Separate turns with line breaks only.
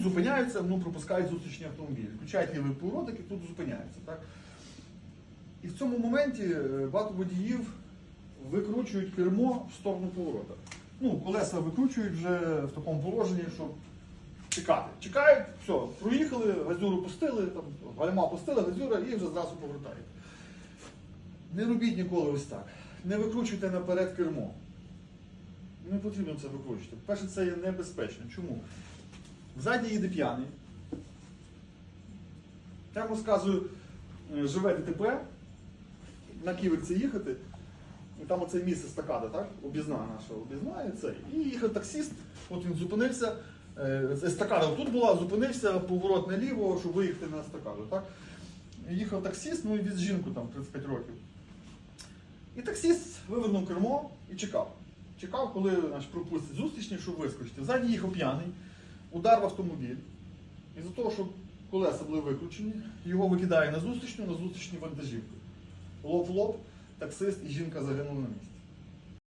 тут зупиняються, ну, пропускають зустрічні автомобілі. Включають лівий поворотик і тут зупиняються. Так? І в цьому моменті е, багато водіїв викручують кермо в сторону поворота. Ну, колеса викручують вже в такому положенні, щоб чекати. Чекають, все, проїхали, газюру пустили, там, гальма пустили, газюра і вже зразу повертають. Не робіть ніколи ось так. Не викручуйте наперед кермо. Не потрібно це викручувати. Перше, це є небезпечно. Чому? Ззаді їде п'яний. Я вам розказую, е, живе ДТП, на ківерці їхати, і там оце місце стакада, так? Обізна наша обізна і це. І їхав таксіст, от він зупинився. е, Естакада тут була, зупинився, поворот наліво, щоб виїхати на естакаду. Так? Їхав таксіст, ну і від жінку там 35 років. І таксіст вивернув кермо і чекав. Чекав, коли значить, пропустить зустрічні, щоб вискочити. Ззаді їхав п'яний, удар в автомобіль. І за того, що колеса були виключені, його викидає на зустрічну, на зустрічні вантажівки. Лоб в лоб, таксист і жінка загинули на місці.